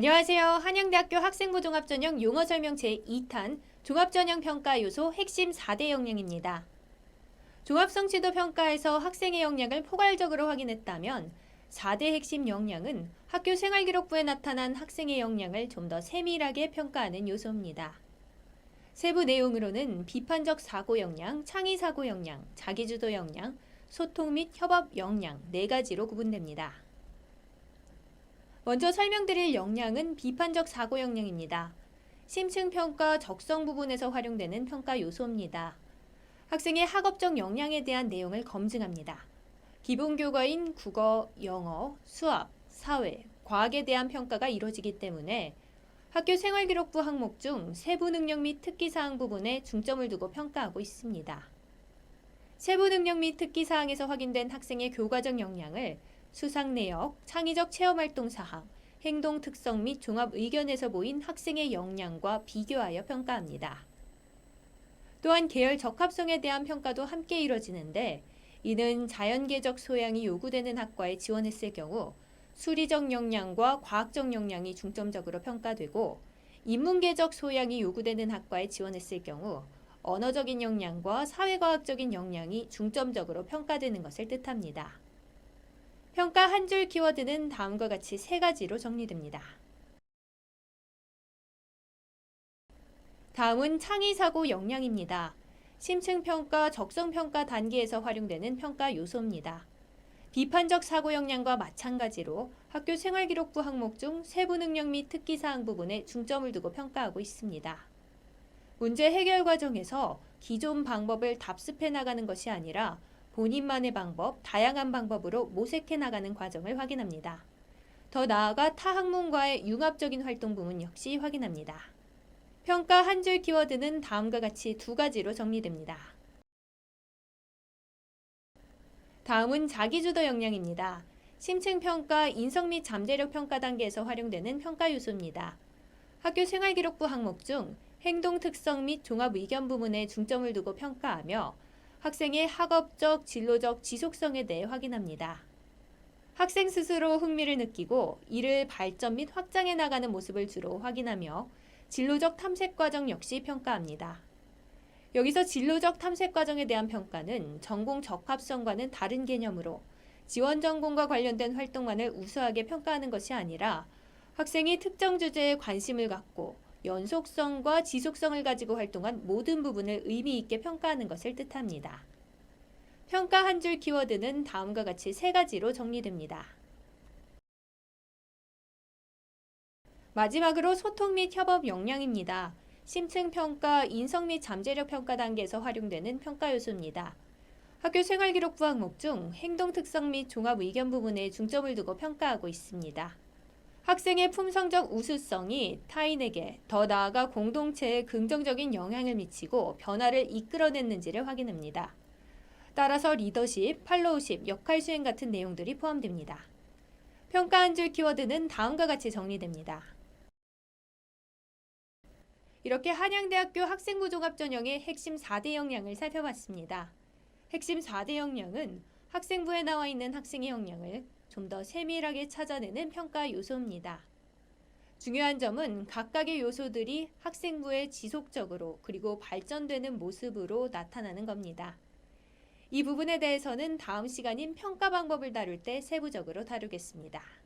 안녕하세요. 한양대학교 학생부 종합전형 용어 설명 제2탄 종합전형 평가 요소 핵심 4대 역량입니다. 종합성취도 평가에서 학생의 역량을 포괄적으로 확인했다면 4대 핵심 역량은 학교 생활기록부에 나타난 학생의 역량을 좀 더 세밀하게 평가하는 요소입니다. 세부 내용으로는 비판적 사고 역량, 창의 사고 역량, 자기주도 역량, 소통 및 협업 역량 네 가지로 구분됩니다. 먼저 설명드릴 역량은 비판적 사고 역량입니다. 심층 평가 적성 부분에서 활용되는 평가 요소입니다. 학생의 학업적 역량에 대한 내용을 검증합니다. 기본 교과인 국어, 영어, 수학, 사회, 과학에 대한 평가가 이루어지기 때문에 학교 생활기록부 항목 중 세부 능력 및 특기 사항 부분에 중점을 두고 평가하고 있습니다. 세부 능력 및 특기 사항에서 확인된 학생의 교과적 역량을 수상 내역, 창의적 체험 활동 사항, 행동 특성 및 종합 의견에서 보인 학생의 역량과 비교하여 평가합니다. 또한 계열 적합성에 대한 평가도 함께 이뤄지는데 이는 자연계적 소양이 요구되는 학과에 지원했을 경우 수리적 역량과 과학적 역량이 중점적으로 평가되고 인문계적 소양이 요구되는 학과에 지원했을 경우 언어적인 역량과 사회과학적인 역량이 중점적으로 평가되는 것을 뜻합니다. 평가 한 줄 키워드는 다음과 같이 세 가지로 정리됩니다. 다음은 창의사고 역량입니다. 심층평가, 적성평가 단계에서 활용되는 평가 요소입니다. 비판적 사고 역량과 마찬가지로 학교 생활기록부 항목 중 세부 능력 및 특기 사항 부분에 중점을 두고 평가하고 있습니다. 문제 해결 과정에서 기존 방법을 답습해 나가는 것이 아니라 본인만의 방법, 다양한 방법으로 모색해 나가는 과정을 확인합니다. 더 나아가 타 학문과의 융합적인 활동 부분 역시 확인합니다. 평가 한 줄 키워드는 다음과 같이 두 가지로 정리됩니다. 다음은 자기주도 역량입니다. 심층평가, 인성 및 잠재력 평가 단계에서 활용되는 평가 요소입니다. 학교 생활기록부 항목 중 행동 특성 및 종합 의견 부분에 중점을 두고 평가하며 학생의 학업적, 진로적 지속성에 대해 확인합니다. 학생 스스로 흥미를 느끼고 이를 발전 및 확장해 나가는 모습을 주로 확인하며 진로적 탐색 과정 역시 평가합니다. 여기서 진로적 탐색 과정에 대한 평가는 전공 적합성과는 다른 개념으로 지원 전공과 관련된 활동만을 우수하게 평가하는 것이 아니라 학생이 특정 주제에 관심을 갖고 연속성과 지속성을 가지고 활동한 모든 부분을 의미 있게 평가하는 것을 뜻합니다. 평가 한 줄 키워드는 다음과 같이 세 가지로 정리됩니다. 마지막으로 소통 및 협업 역량입니다. 심층 평가, 인성 및 잠재력 평가 단계에서 활용되는 평가 요소입니다. 학교 생활기록부 항목 중 행동 특성 및 종합 의견 부분에 중점을 두고 평가하고 있습니다. 학생의 품성적 우수성이 타인에게 더 나아가 공동체에 긍정적인 영향을 미치고 변화를 이끌어냈는지를 확인합니다. 따라서 리더십, 팔로우십, 역할 수행 같은 내용들이 포함됩니다. 평가 한 줄 키워드는 다음과 같이 정리됩니다. 이렇게 한양대학교 학생부 종합전형의 핵심 4대 역량을 살펴봤습니다. 핵심 4대 역량은 학생부에 나와 있는 학생의 역량을 좀 더 세밀하게 찾아내는 평가 요소입니다. 중요한 점은 각각의 요소들이 학생부에 지속적으로 그리고 발전되는 모습으로 나타나는 겁니다. 이 부분에 대해서는 다음 시간인 평가 방법을 다룰 때 세부적으로 다루겠습니다.